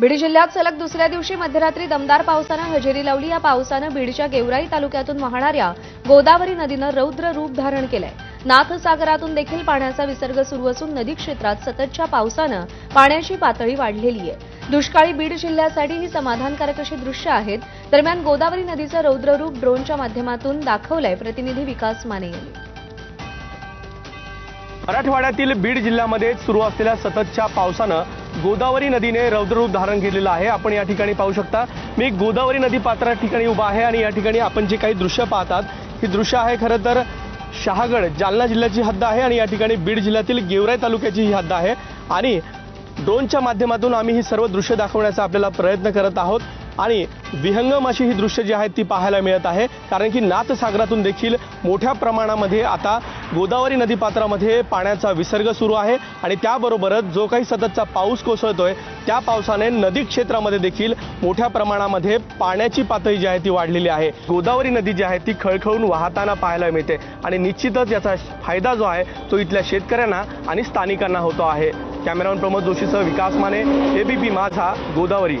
बीड जिल्ह्यात सलग दुसऱ्या दिवशी मध्यरात्री दमदार पावसानं हजेरी लावली. या पावसानं बीडच्या गेवराई तालुक्यातून वाहणाऱ्या गोदावरी नदीनं रौद्र रूप धारण केलंय. नाथसागरातून देखील पाण्याचा विसर्ग सुरू असून नदी क्षेत्रात सततच्या पावसानं पाण्याची पातळी वाढलेली आहे. दुष्काळी बीड जिल्ह्यासाठी ही समाधानकारक अशी दृश्य आहेत. दरम्यान गोदावरी नदीचं रौद्र रूप ड्रोनच्या माध्यमातून दाखवलंय. प्रतिनिधी विकास माने यांनी. मराठवाड्यातील बीड जिल्ह्यामध्ये सुरू असलेल्या सततच्या पावसानं गोदावरी नदीने रौद्ररूप धारण केलेलं आहे. आपण या ठिकाणी पाहू शकता मी गोदावरी नदी पात्रा ठिकाणी उभा आहे आणि या ठिकाणी आपण जे काही दृश्य पाहतात ही दृश्य आहे खरं तर शहागड जालना जिल्ह्याची हद्द आहे आणि या ठिकाणी बीड जिल्ह्यातील गेवराई तालुक्याची ही हद्द आहे. आणि ड्रोनच्या माध्यमातून आम्ही ही सर्व दृश्य दाखवण्याचा आपल्याला प्रयत्न करत आहोत. आणि विहंगम अशी ही दृश्य जी आहेत ती पाहायला मिळत आहे. कारण की नाथसागरातून देखील मोठ्या प्रमाणामध्ये आता गोदावरी नदीपात्रामध्ये पाण्याचा विसर्ग सुरू आहे. आणि त्याबरोबरच जो काही सततचा पाऊस कोसळतोय त्या पावसाने नदी क्षेत्रामध्ये देखील मोठ्या प्रमाणामध्ये पाण्याची पातळी जी आहे ती वाढलेली आहे. गोदावरी नदी जी आहे ती खळखळून वाहताना पाहायला मिळते. आणि निश्चितच याचा फायदा जो आहे तो इथल्या शेतकऱ्यांना आणि स्थानिकांना होतो आहे. कॅमेरामन प्रमोद जोशीसह विकास माने एबीपी माझा गोदावरी.